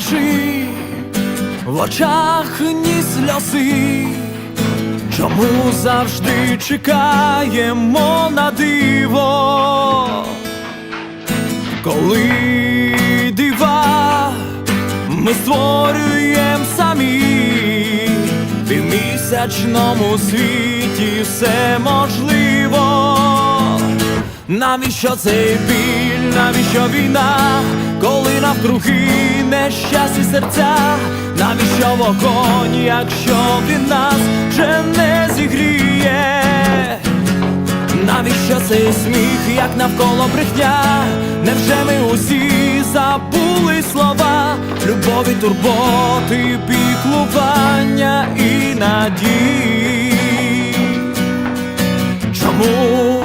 скажи, в очах ні сльози, чому завжди чекаємо на диво, коли дива ми створюємо самі в півмісячному світі все можливо. Навіщо цей біль, навіщо війна, коли навкруги нещасні серця, навіщо вогонь, якщо він нас вже не зігріє? Навіщо цей сміх, як навколо брехня? Невже ми усі забули слова, любові, турботи, піклування і надії? Чому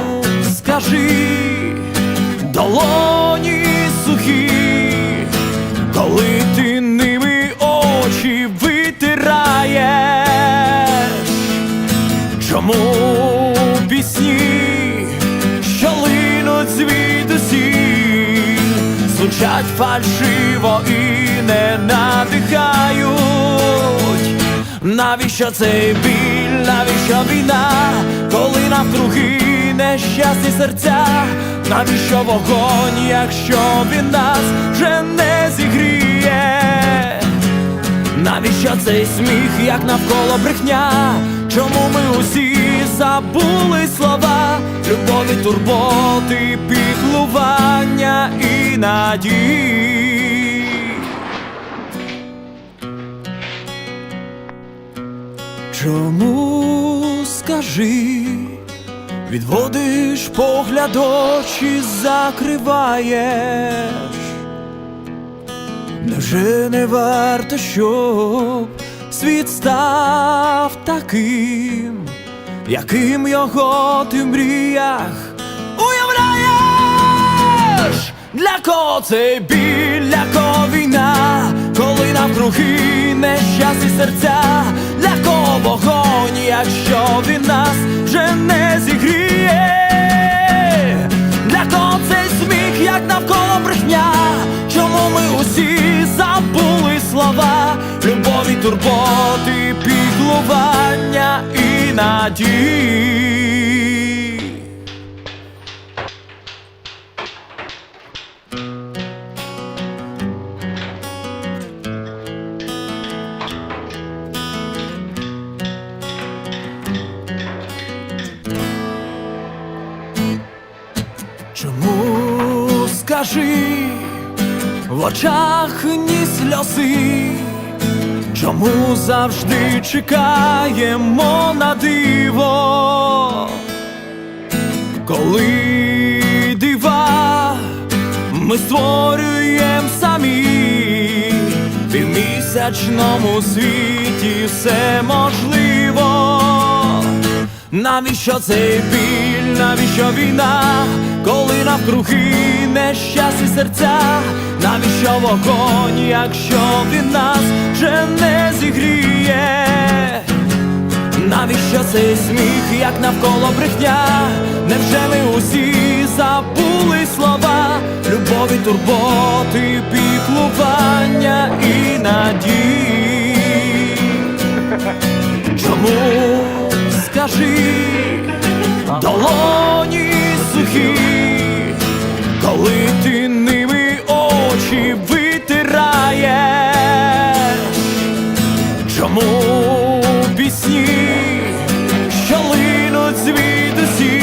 долоні сухі, коли ти ними очі витираєш? Чому пісні, що линуть звідусі, звучать фальшиво і не надихають? Навіщо цей біль, навіщо війна, коли навкруги нещасні серця? Навіщо вогонь, якщо він нас вже не зігріє? Навіщо цей сміх, як навколо брехня? Чому ми усі забули слова, любові, турботи, піклування і надії? Чому скажи, відводиш погляд, очі закриваєш? Невже не варто, щоб світ став таким, яким його ти мріях уявляєш? Для кого цей біль, для кого війна, коли навкруги нещасні серця, для вогонь, якщо він нас вже не зігріє? Для кого цей сміх, як навколо брехня? Чому ми усі забули слова, любові, турботи, піклування і надії? Скажи в очах ні сльози? Чому завжди чекаємо на диво? Коли дива ми створюємо самі в півмісячному світі все можливо. Навіщо цей біль, навіщо війна, коли навкруги нещасні серця, навіщо вогонь, якщо він нас вже не зігріє? Навіщо цей сміх, як навколо брехня? Невже ми усі забули слова, любові, турботи, піклування і надії? Чому скажи долоні сухі, коли ти ними очі витираєш? Чому пісні, що линуть звідусі,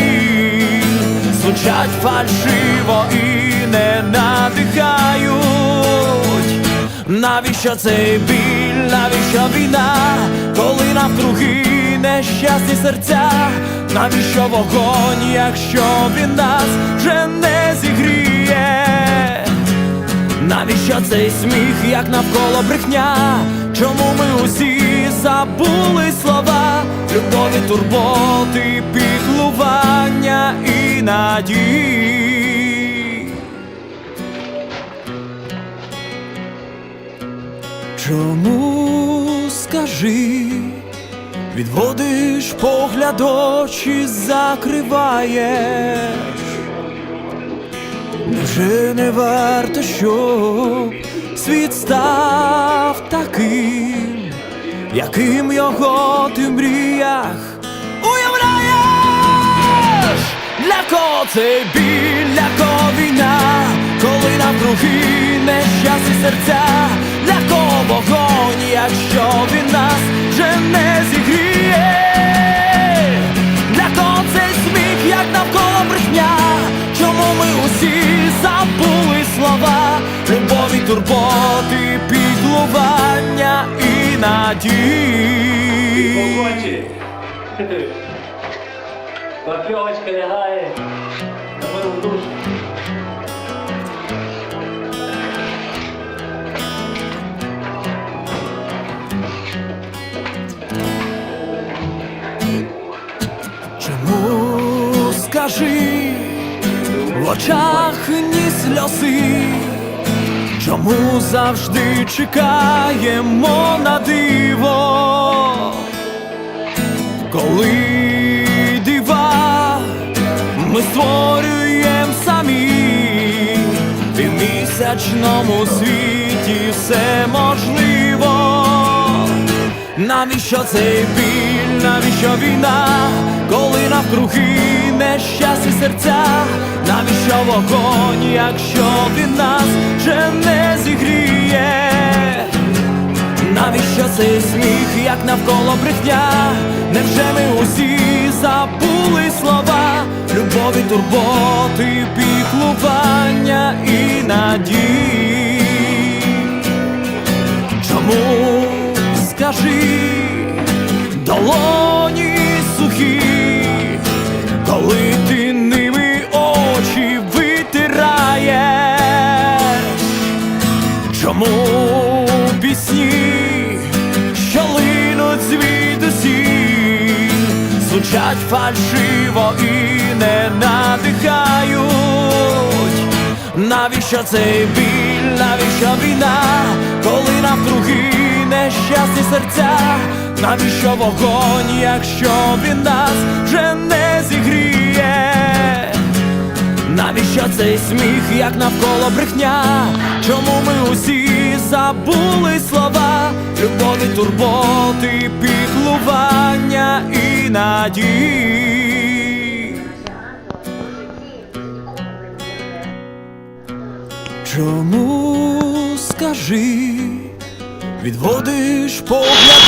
звучать фальшиво і не надихають? Навіщо цей біль, навіщо війна, коли навкруги нещасні серця? Навіщо вогонь, якщо він нас вже не зігріє? Навіщо цей сміх, як навколо брехня? Чому ми усі забули слова, любові, турботи, піклування і надії? Чому скажи, відводиш погляд, очі закриваєш? Невже не варто, щоб світ став таким, яким його ти в мріях уявляєш, для кого цей біль, для кого війна, коли навкруги нещасні серця, вогонь, якщо він нас вже не зігріє, для кого цей сміх, як навколо брехня, чому ми усі забули слова, любові, турботи, піклування і надії. Помочі. Лягає на мою душу. Скажи в очах ні сльози? Чому завжди чекаємо на диво? Коли дива ми створюємо самі, і в місячному світі все можливо. Навіщо цей біль, навіщо війна, коли навкруги нещасні серця, навіщо вогонь, якщо він нас вже не зігріє? Навіщо цей сміх, як навколо брехня? Невже ми усі забули слова, любові, турботи, піклування і надії? Чому скажи долоні сухі, Чому пісні, що линуть звідусі, звучать фальшиво і не надихають? Навіщо цей біль, навіщо війна, коли навкруги нещасні серця? Навіщо вогонь, якщо він нас вже не зігріє? Навіщо цей сміх, як навколо брехня? Чому ми усі забули слова, любові, турботи, піклування і надії? Чому скажи, відводиш погляд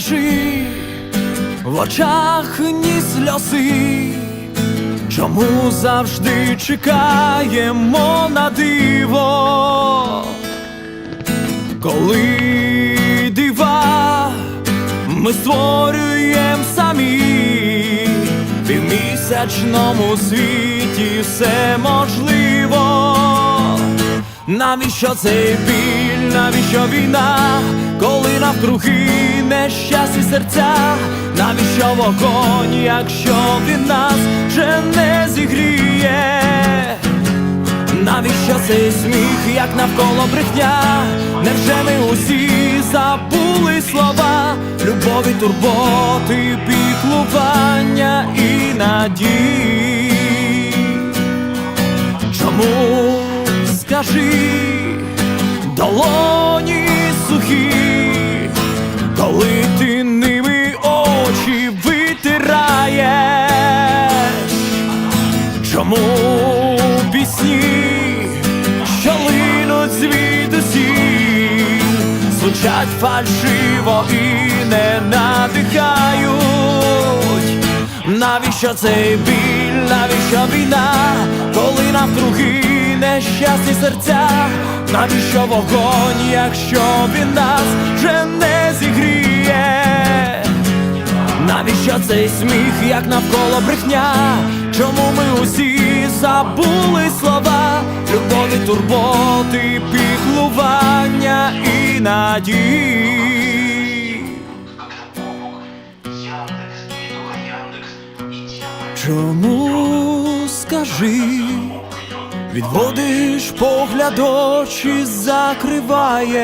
скажи в очах ні сльози? Чому завжди чекаємо на диво? Коли дива ми створюємо самі, в місячному світі все можливо. Навіщо цей біль, навіщо війна, коли навкруги нещасні серця, навіщо вогонь, якщо він нас вже не зігріє? Навіщо цей сміх, як навколо брехня? Невже ми усі забули слова, любові, турботи, піклування і надії? Чому скажи долоні сухі, коли ти ними очі витираєш? Чому пісні, що линуть звідусіль звучать фальшиво і не надихають. Навіщо цей біль, навіщо війна, коли навкруги нещасні серця? Навіщо вогонь, якщо він нас вже не зігріє? Навіщо цей сміх, як навколо брехня? Чому ми усі забули слова, любові, турботи, піклування і надії? Чому скажи, відводиш погляд очі, закриваєш?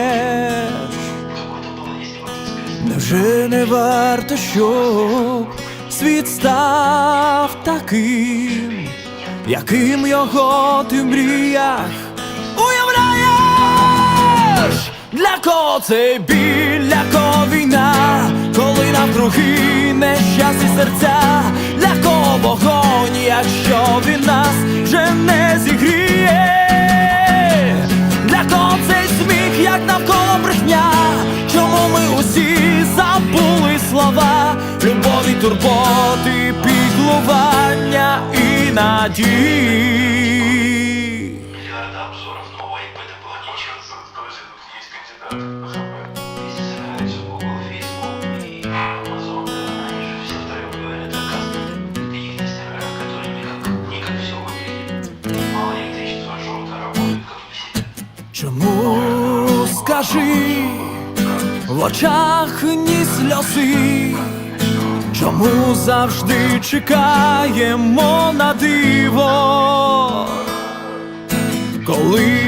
Невже не варто, щоб світ став таким, яким його ти в мріях уявляєш? Для кого цей біль, для кого війна, коли навкруги нещасні серця, вогонь, якщо він нас вже не зігріє? Для кого цей сміх, як навколо брехня? Чому ми усі забули слова, любові, турботи, піклування і надії? очах ні сльози, чому завжди чекаємо на диво, коли